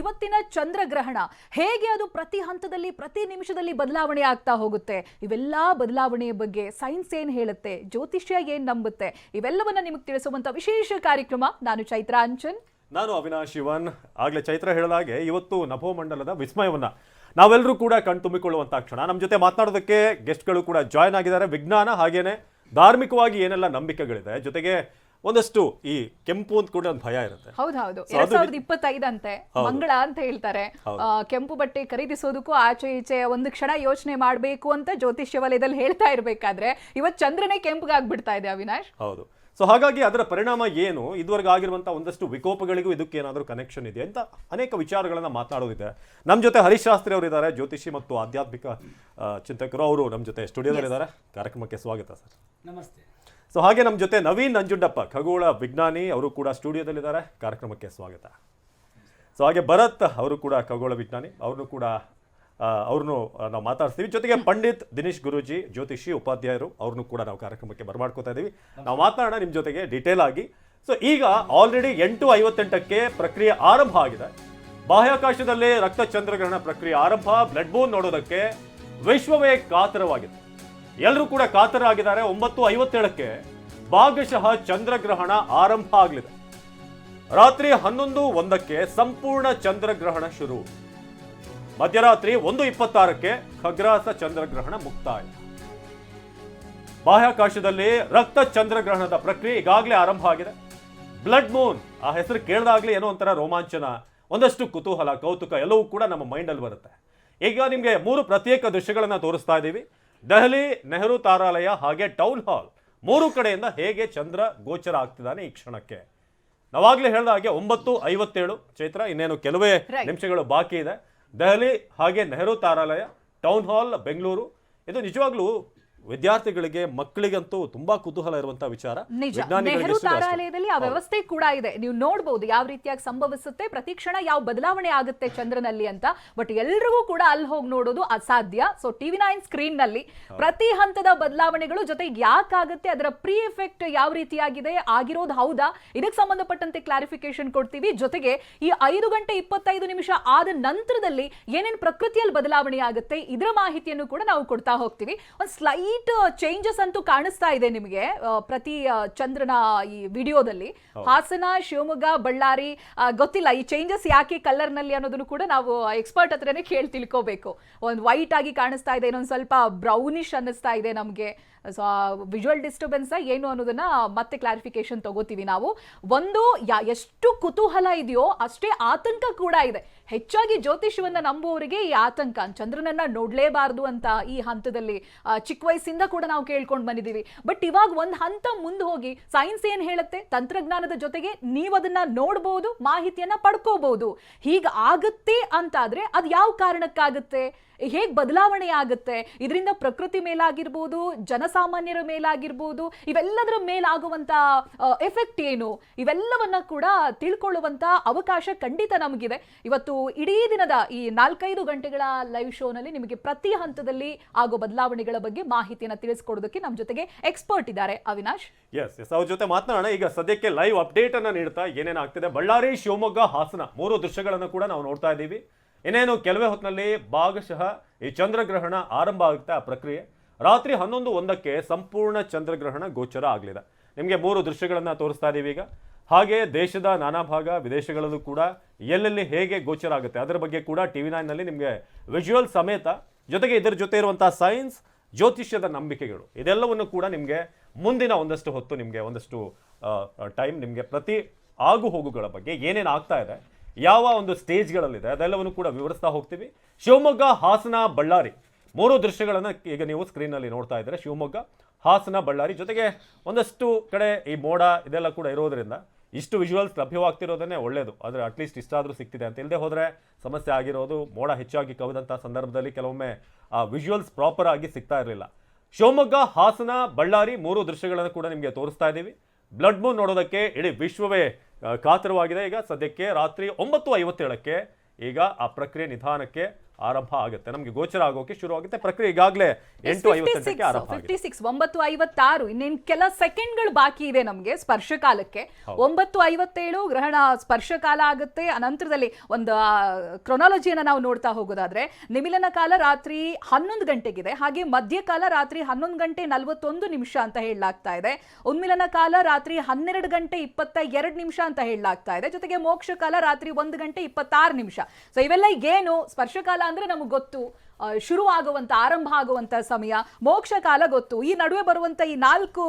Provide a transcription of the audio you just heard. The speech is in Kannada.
ಇವತ್ತಿನ ಚಂದ್ರಗ್ರಹಣ ಹೇಗೆ ಅದು ಪ್ರತಿ ಹಂತದಲ್ಲಿ, ಪ್ರತಿ ನಿಮಿಷದಲ್ಲಿ ಬದಲಾವಣೆ ಆಗ್ತಾ ಹೋಗುತ್ತೆ? ಇವೆಲ್ಲ ಬದಲಾವಣೆಯ ಬಗ್ಗೆ ಸೈನ್ಸ್ ಏನು ಹೇಳುತ್ತೆ, ಜ್ಯೋತಿಷ್ಯ ಏನು ನಂಬುತ್ತೆ, ಇವೆಲ್ಲವನ್ನ ನಿಮಗೆ ತಿಳಿಸುವಂತ ವಿಶೇಷ ಕಾರ್ಯಕ್ರಮ ನಾನು ಚೈತ್ರ ಅಂಚನ್. ನಾನು ಅವಿನಾಶ್ ಶಿವನ್ ಆಗ್ಲೇ ಚೈತ್ರ ಹೇಳಲಾಗೆ ಇವತ್ತು ನಭೋಮಂಡಲದ ವಿಸ್ಮಯವನ್ನ ನಾವೆಲ್ಲರೂ ಕೂಡ ಕಣ್ತುಂಬಿಕೊಳ್ಳುವಂಥ ಕ್ಷಣ. ನಮ್ಮ ಜೊತೆ ಮಾತನಾಡೋದಕ್ಕೆ ಗೆಸ್ಟ್ಗಳು ಕೂಡ ಜಾಯ್ನ್ ಆಗಿದ್ದಾರೆ. ವಿಜ್ಞಾನ ಹಾಗೇನೆ ಧಾರ್ಮಿಕವಾಗಿ ಏನೆಲ್ಲ ನಂಬಿಕೆಗಳಿದೆ, ಜೊತೆಗೆ ಒಂದಷ್ಟು ಈ ಕೆಂಪು ಅಂತ ಕೂಡ ಒಂದು ಭಯ ಇರುತ್ತೆ. ಹೌದು ಹೌದು ಎರಡ್ ಸಾವಿರದ ಇಪ್ಪತ್ತೈದಂತೆ ಮಂಗಳ ಅಂತ ಹೇಳ್ತಾರೆ. ಆ, ಕೆಂಪು ಬಟ್ಟೆ ಖರೀದಿಸೋದಕ್ಕೂ ಆಚೆ ಈಚೆ ಒಂದು ಕ್ಷಣ ಯೋಚನೆ ಮಾಡಬೇಕು ಅಂತ ಜ್ಯೋತಿಷ್ಯ ವಲಯದಲ್ಲಿ ಹೇಳ್ತಾ ಇರಬೇಕಾದ್ರೆ ಇವತ್ತು ಚಂದ್ರನೇ ಕೆಂಪಗಾಗ್ಬಿಡ್ತಾ ಇದೆ ಅವಿನಾಶ್. ಹೌದು. ಸೊ ಹಾಗಾಗಿ ಅದರ ಪರಿಣಾಮ ಏನು? ಇದುವರೆಗೆ ಆಗಿರುವಂತಹ ಒಂದಷ್ಟು ವಿಕೋಪಗಳಿಗೂ ಇದಕ್ಕೆ ಏನಾದರೂ ಕನೆಕ್ಷನ್ ಇದೆ ಅಂತ ಅನೇಕ ವಿಚಾರಗಳನ್ನ ಮಾತಾಡೋದಿದೆ. ನಮ್ಮ ಜೊತೆ ಹರೀಶ್ ಶಾಸ್ತ್ರಿ ಅವರು ಇದ್ದಾರೆ ಜ್ಯೋತಿಷಿ ಮತ್ತು ಆಧ್ಯಾತ್ಮಿಕ ಚಿಂತಕರು. ಅವರು ನಮ್ಮ ಜೊತೆ ಸ್ಟುಡಿಯೋದಲ್ಲಿದ್ದಾರೆ ಕಾರ್ಯಕ್ರಮಕ್ಕೆ ಸ್ವಾಗತ ಸರ್. ನಮಸ್ತೆ. ಸೊ ಹಾಗೆ ನಮ್ಮ ಜೊತೆ ನವೀನ್ ನಂಜುಂಡಪ್ಪ, ಖಗೋಳ ವಿಜ್ಞಾನಿ, ಅವರು ಕೂಡ ಸ್ಟುಡಿಯೋದಲ್ಲಿದ್ದಾರೆ. ಕಾರ್ಯಕ್ರಮಕ್ಕೆ ಸ್ವಾಗತ. ಸೊ ಹಾಗೆ ಭರತ್ ಅವರು ಕೂಡ ಖಗೋಳ ವಿಜ್ಞಾನಿ. ಅವ್ರನ್ನೂ ಕೂಡ ಅವ್ರನ್ನೂ ನಾವು ಮಾತಾಡ್ತೀವಿ ಜೊತೆಗೆ ಪಂಡಿತ್ ದಿನೇಶ್ ಗುರೂಜಿ, ಜ್ಯೋತಿಷಿ ಉಪಾಧ್ಯಾಯರು, ಅವ್ರನ್ನು ಕೂಡ ನಾವು ಕಾರ್ಯಕ್ರಮಕ್ಕೆ ಬರಮಾಡ್ಕೋತಾ ಇದ್ದೀವಿ ನಾವು ಮಾತನಾಡೋಣ ನಿಮ್ಮ ಜೊತೆಗೆ ಡೀಟೇಲ್ ಆಗಿ. ಸೊ ಈಗ ಆಲ್ರೆಡಿ ಎಂಟು ಐವತ್ತೆಂಟಕ್ಕೆ ಪ್ರಕ್ರಿಯೆ ಆರಂಭ ಆಗಿದೆ. ಬಾಹ್ಯಾಕಾಶದಲ್ಲಿ ರಕ್ತ ಚಂದ್ರಗ್ರಹಣ ಪ್ರಕ್ರಿಯೆ ಆರಂಭ. ಬ್ಲಡ್ ಬೋನ್ ನೋಡೋದಕ್ಕೆ ವಿಶ್ವವೇ ಕಾತರವಾಗಿದೆ. ಎಲ್ಲರೂ ಕೂಡ ಕಾತರಾಗಿದ್ದಾರೆ. ಒಂಬತ್ತು ಐವತ್ತೇಳಕ್ಕೆ ಭಾಗಶಃ ಚಂದ್ರಗ್ರಹಣ ಆರಂಭ ಆಗಲಿದೆ. ರಾತ್ರಿ ಹನ್ನೊಂದು ಒಂದಕ್ಕೆ ಸಂಪೂರ್ಣ ಚಂದ್ರಗ್ರಹಣ ಶುರು. ಮಧ್ಯರಾತ್ರಿ ಒಂದು ಇಪ್ಪತ್ತಾರಕ್ಕೆ ಖಗ್ರಾಸ ಚಂದ್ರಗ್ರಹಣ ಮುಕ್ತಾಯ ಬಾಹ್ಯಾಕಾಶದಲ್ಲಿ ರಕ್ತ ಚಂದ್ರಗ್ರಹಣದ ಪ್ರಕ್ರಿಯೆ ಈಗಾಗಲೇ ಆರಂಭ ಆಗಿದೆ. ಬ್ಲಡ್ ಮೂನ್, ಆ ಹೆಸರು ಕೇಳಿದಾಗಲೇ ಏನೋ ಒಂಥರ ರೋಮಾಂಚನ, ಒಂದಷ್ಟು ಕುತೂಹಲ, ಕೌತುಕ ಎಲ್ಲವೂ ಕೂಡ ನಮ್ಮ ಮೈಂಡಲ್ಲಿ ಬರುತ್ತೆ. ಈಗ ನಿಮಗೆ ಮೂರು ಪ್ರತ್ಯೇಕ ದೃಶ್ಯಗಳನ್ನು ತೋರಿಸ್ತಾ ಇದ್ದೀವಿ. ದೆಹಲಿ ನೆಹರು ತಾರಾಲಯ ಹಾಗೆ ಟೌನ್ ಹಾಲ್ ಮೂರು ಕಡೆಯಿಂದ ಹೇಗೆ ಚಂದ್ರ ಗೋಚರ ಆಗ್ತಿದ್ದಾನೆ ಈ ಕ್ಷಣಕ್ಕೆ? ನಾವಾಗ್ಲೇ ಹೇಳಿದ ಹಾಗೆ ಒಂಬತ್ತು ಐವತ್ತೇಳು ಚೈತ್ರ ಇನ್ನೇನು ಕೆಲವೇ ನಿಮಿಷಗಳು ಬಾಕಿ ಇದೆ. ದೆಹಲಿ ಹಾಗೆ ನೆಹರು ತಾರಾಲಯ ಟೌನ್ ಹಾಲ್ ಬೆಂಗಳೂರು. ಇದು ನಿಜವಾಗ್ಲೂ ವಿದ್ಯಾರ್ಥಿಗಳಿಗೆ ಮಕ್ಕಳಿಗಂತೂ ತುಂಬಾ ಕುತೂಹಲ ಇರುವಂತಹ ವಿಚಾರ. ನಿಜ. ನೆಹರು ತಾರಾಲಯದಲ್ಲಿ ಆ ವ್ಯವಸ್ಥೆ ಕೂಡ ಇದೆ. ನೀವು ನೋಡಬಹುದು ಯಾವ ರೀತಿಯಾಗಿ ಸಂಭವಿಸುತ್ತೆ ಪ್ರತಿ ಕ್ಷಣ ಯಾವ ಬದಲಾವಣೆ ಆಗುತ್ತೆ ಚಂದ್ರನಲ್ಲಿ ಅಂತ. ಬಟ್ ಎಲ್ರಿಗೂ ಕೂಡ ಅಲ್ಲಿ ಹೋಗಿ ನೋಡೋದು ಅಸಾಧ್ಯ. ಸೊ ಟಿವಿ ನೈನ್ ಸ್ಕ್ರೀನ್ನಲ್ಲಿ ಪ್ರತಿ ಹಂತದ ಬದಲಾವಣೆಗಳು ಜೊತೆಗೆ ಯಾಕಾಗುತ್ತೆ ಅದರ ಪ್ರೀ ಎಫೆಕ್ಟ್ ಯಾವ ರೀತಿಯಾಗಿದೆ ಆಗಿರೋದು ಹೌದಾ? ಇದಕ್ಕೆ ಸಂಬಂಧಪಟ್ಟಂತೆ ಕ್ಲಾರಿಫಿಕೇಶನ್ ಕೊಡ್ತೀವಿ. ಜೊತೆಗೆ ಈ ಐದು ಗಂಟೆ ಇಪ್ಪತ್ತೈದು ನಿಮಿಷ ಆದ ನಂತರದಲ್ಲಿ ಏನೇನು ಪ್ರಕೃತಿಯಲ್ಲಿ ಬದಲಾವಣೆ ಆಗುತ್ತೆ ಇದರ ಮಾಹಿತಿಯನ್ನು ಕೂಡ ನಾವು ಕೊಡ್ತಾ ಹೋಗ್ತೀವಿ. ಒಂದು ಸ್ಲೈಟ್ ಚೇಂಜಸ್ ಅಂತೂ ಕಾಣಿಸ್ತಾ ಇದೆ ನಿಮಗೆ ಪ್ರತಿ ಚಂದ್ರನ ಈ ವಿಡಿಯೋದಲ್ಲಿ. ಹಾಸನ ಶಿವಮೊಗ್ಗ ಬಳ್ಳಾರಿ ಗೊತ್ತಿಲ್ಲ ಈ ಚೇಂಜಸ್ ಯಾಕೆ ಕಲರ್ನಲ್ಲಿ ಅನ್ನೋದನ್ನು ಕೂಡ ನಾವು ಎಕ್ಸ್ಪರ್ಟ್ ಹತ್ರನೇ ಕೇಳಿ ತಿಳ್ಕೋಬೇಕು. ಒಂದು ವೈಟ್ ಆಗಿ ಕಾಣಿಸ್ತಾ ಇದೆ ಇನ್ನೊಂದು ಸ್ವಲ್ಪ ಬ್ರೌನಿಶ್ ಅನ್ನಿಸ್ತಾ ಇದೆ ನಮಗೆ. ಸೊ ವಿಜುವಲ್ ಡಿಸ್ಟರ್ಬೆನ್ಸ್ ಏನು ಅನ್ನೋದನ್ನ ಮತ್ತೆ ಕ್ಲಾರಿಫಿಕೇಶನ್ ತಗೋತೀವಿ ನಾವು. ಒಂದು ಎಷ್ಟು ಕುತೂಹಲ ಇದೆಯೋ ಅಷ್ಟೇ ಆತಂಕ ಕೂಡ ಇದೆ. ಹೆಚ್ಚಾಗಿ ಜ್ಯೋತಿಷ್ಯವನ್ನ ನಂಬುವವರಿಗೆ ಈ ಆತಂಕ. ಚಂದ್ರನನ್ನ ನೋಡ್ಲೇಬಾರ್ದು ಅಂತ ಈ ಹಂತದಲ್ಲಿ ಚಿಕ್ಕ ವಯಸ್ಸಿಂದ ಕೂಡ ನಾವು ಕೇಳ್ಕೊಂಡು ಬಂದಿದ್ದೀವಿ. ಬಟ್ ಇವಾಗ ಒಂದು ಹಂತ ಮುಂದೆ ಹೋಗಿ ಸೈನ್ಸ್ ಏನ್ ಹೇಳುತ್ತೆ? ತಂತ್ರಜ್ಞಾನದ ಜೊತೆಗೆ ನೀವು ಅದನ್ನ ನೋಡಬಹುದು ಮಾಹಿತಿಯನ್ನ ಪಡ್ಕೋಬಹುದು ಹೀಗ ಆಗುತ್ತೆ ಅಂತಾದ್ರೆ ಅದು ಯಾವ ಕಾರಣಕ್ಕಾಗುತ್ತೆ? ಹೇಗ್ ಬದಲಾವಣೆ ಆಗುತ್ತೆ? ಇದರಿಂದ ಪ್ರಕೃತಿ ಮೇಲಾಗಿರ್ಬೋದು ಜನಸಾಮಾನ್ಯರ ಮೇಲಾಗಿರ್ಬೋದು, ಇವೆಲ್ಲದರ ಮೇಲಾಗುವಂತ ಎಫೆಕ್ಟ್ ಏನು? ಇವೆಲ್ಲವನ್ನ ಕೂಡ ತಿಳ್ಕೊಳ್ಳುವಂತ ಅವಕಾಶ ಖಂಡಿತ ನಮಗಿದೆ. ಇವತ್ತು ಇಡೀ ದಿನದ ಈ ನಾಲ್ಕೈದು ಗಂಟೆಗಳ ಲೈವ್ ಶೋನಲ್ಲಿ ನಿಮಗೆ ಪ್ರತಿ ಹಂತದಲ್ಲಿ ಆಗೋ ಬದಲಾವಣೆಗಳ ಬಗ್ಗೆ ಮಾಹಿತಿಯನ್ನು ತಿಳಿಸ್ಕೊಡೋದಕ್ಕೆ ನಮ್ಮ ಜೊತೆಗೆ ಎಕ್ಸ್ಪರ್ಟ್ ಇದ್ದಾರೆ. ಅವಿನಾಶ್? ಎಸ್ ಎಸ್ ಅವ್ರ ಜೊತೆ ಮಾತನಾಡೋಣ. ಈಗ ಸದ್ಯಕ್ಕೆ ಲೈವ್ ಅಪ್ಡೇಟ್ ಅನ್ನ ನೀಡ್ತಾ ಏನೇನಾಗ್ತಿದೆ ಬಳ್ಳಾರಿ, ಶಿವಮೊಗ್ಗ, ಹಾಸನ ಮೂರು ದೃಶ್ಯಗಳನ್ನು ಕೂಡ ನಾವು ನೋಡ್ತಾ ಇದ್ದೀವಿ. ಇನ್ನೇನು, ಕೆಲವೇ ಹೊತ್ತಿನಲ್ಲಿ ಭಾಗಶಃ ಈ ಚಂದ್ರಗ್ರಹಣ ಆರಂಭ ಆಗುತ್ತೆ ಆ ಪ್ರಕ್ರಿಯೆ. ರಾತ್ರಿ ಹನ್ನೊಂದು ಒಂದಕ್ಕೆ ಸಂಪೂರ್ಣ ಚಂದ್ರಗ್ರಹಣ ಗೋಚರ ಆಗಲಿದೆ. ನಿಮಗೆ ಮೂರು ದೃಶ್ಯಗಳನ್ನು ತೋರಿಸ್ತಾ ಇದ್ದೀವಿ ಈಗ. ಹಾಗೆ ದೇಶದ ನಾನಾ ಭಾಗ, ವಿದೇಶಗಳಲ್ಲೂ ಕೂಡ ಎಲ್ಲೆಲ್ಲಿ ಹೇಗೆ ಗೋಚರ ಆಗುತ್ತೆ, ಅದರ ಬಗ್ಗೆ ಕೂಡ ಟಿವಿ ನೈನ್ನಲ್ಲಿ ನಿಮಗೆ ವಿಜುವಲ್ ಸಮೇತ ಜೊತೆಗೆ ಇದರ ಜೊತೆ ಇರುವಂಥ ಸೈನ್ಸ್ ಜ್ಯೋತಿಷ್ಯದ ನಂಬಿಕೆಗಳು, ಇದೆಲ್ಲವನ್ನು ಕೂಡ ನಿಮಗೆ ಮುಂದಿನ ಒಂದಷ್ಟು ಹೊತ್ತು ನಿಮಗೆ ಒಂದಷ್ಟು ಟೈಮ್ ನಿಮಗೆ ಪ್ರತಿ ಆಗು ಹೋಗುಗಳ ಬಗ್ಗೆ ಏನೇನು ಆಗ್ತಾ ಇದೆ, ಯಾವ ಒಂದು ಸ್ಟೇಜ್ಗಳಲ್ಲಿದೆ ಅದೆಲ್ಲವನ್ನು ಕೂಡ ವಿವರಿಸ್ತಾ ಹೋಗ್ತೀವಿ. ಶಿವಮೊಗ್ಗ ಹಾಸನ ಬಳ್ಳಾರಿ. ಮೂರು ದೃಶ್ಯಗಳನ್ನು ಈಗ ನೀವು ಸ್ಕ್ರೀನಲ್ಲಿ ನೋಡ್ತಾ ಇದ್ದರೆ ಶಿವಮೊಗ್ಗ, ಹಾಸನ, ಬಳ್ಳಾರಿ ಜೊತೆಗೆ ಒಂದಷ್ಟು ಕಡೆ ಈ ಮೋಡ ಇದೆಲ್ಲ ಕೂಡ ಇರೋದ್ರಿಂದ ಇಷ್ಟು ವಿಜುವಲ್ಸ್ ಲಭ್ಯವಾಗ್ತಿರೋದನ್ನೇ ಒಳ್ಳೆಯದು ಆದರೆ ಅಟ್ಲೀಸ್ಟ್ ಇಷ್ಟಾದರೂ ಸಿಗ್ತಿದೆ ಅಂತ ಇಲ್ಲದೆ ಹೋದರೆ ಸಮಸ್ಯೆ ಆಗಿರೋದು, ಮೋಡ ಹೆಚ್ಚಾಗಿ ಕವಿದಂಥ ಸಂದರ್ಭದಲ್ಲಿ ಕೆಲವೊಮ್ಮೆ ಆ ವಿಜುವಲ್ಸ್ ಪ್ರಾಪರ್ ಆಗಿ ಸಿಗ್ತಾ ಇರಲಿಲ್ಲ. ಶಿವಮೊಗ್ಗ, ಹಾಸನ, ಬಳ್ಳಾರಿ ಮೂರು ದೃಶ್ಯಗಳನ್ನು ಕೂಡ ನಿಮಗೆ ತೋರಿಸ್ತಾ ಇದ್ದೀವಿ. ಬ್ಲಡ್ ಮೂನ್ ನೋಡೋದಕ್ಕೆ ಇಡೀ ವಿಶ್ವವೇ ಕಾತರವಾಗಿದೆ. ಈಗ ಸದ್ಯಕ್ಕೆ ರಾತ್ರಿ ಒಂಬತ್ತು ಐವತ್ತೇಳಕ್ಕೆ ಈಗ ಆ ಪ್ರಕ್ರಿಯೆ ನಿಧಾನಕ್ಕೆ ಆರಂಭ ಆಗುತ್ತೆ. ನಮಗೆ ಗೋಚರ ಆಗೋಕೆ ಶುರು ಆಗುತ್ತೆ. ಪ್ರಕ್ರಿಯೆ ಈಗಾಗಲೇ ಎಂಟು ಐವತ್ತೆಂಟಕ್ಕೆ ಆರಂಭ ಆಗಿದೆ. ಫಿಫ್ಟಿ ಸಿಕ್ಸ್ ಒಂಬತ್ತು ಐವತ್ತಾರು ಇನ್ನೇನ್ ಕೆಲ ಸೆಕೆಂಡ್ಗಳು ಬಾಕಿ ಇದೆ ನಮಗೆ ಸ್ಪರ್ಶ ಕಾಲಕ್ಕೆ. ಒಂಬತ್ತು ಐವತ್ತೇಳು ಗ್ರಹಣ ಸ್ಪರ್ಶ ಕಾಲ ಆಗುತ್ತೆ. ಅನಂತರದಲ್ಲಿ ಒಂದು ಕ್ರೊನಾಲಜಿಯನ್ನು ನಾವು ನೋಡ್ತಾ ಹೋಗೋದಾದ್ರೆ ನಿಮಿಲನ ಕಾಲ ರಾತ್ರಿ ಹನ್ನೊಂದು ಗಂಟೆಗಿದೆ. ಹಾಗೆ ಮಧ್ಯಕಾಲ ರಾತ್ರಿ ಹನ್ನೊಂದು ಗಂಟೆ ನಲವತ್ತೊಂದು ನಿಮಿಷ ಅಂತ ಹೇಳಲಾಗ್ತಾ ಇದೆ. ಉನ್ಮಿಲನ ಕಾಲ ರಾತ್ರಿ ಹನ್ನೆರಡು ಗಂಟೆ ಇಪ್ಪತ್ತ ಎರಡು ನಿಮಿಷ ಅಂತ ಹೇಳಲಾಗ್ತಾ ಇದೆ. ಜೊತೆಗೆ ಮೋಕ್ಷ ಕಾಲ ರಾತ್ರಿ ಒಂದು ಗಂಟೆ ಇಪ್ಪತ್ತಾರು ನಿಮಿಷ. ಸೊ ಇವೆಲ್ಲ ಏನು? ಸ್ಪರ್ಶ ಕಾಲ ಅಂದ್ರೆ ನಮಗೆ ಗೊತ್ತು. ಶುರು ಆಗುವಂತ ಆರಂಭ ಆಗುವಂತ ಸಮಯ ಮೋಕ್ಷ ಕಾಲ ಗೊತ್ತು. ಈ ನಡುವೆ ಬರುವಂತ ಈ ನಾಲ್ಕು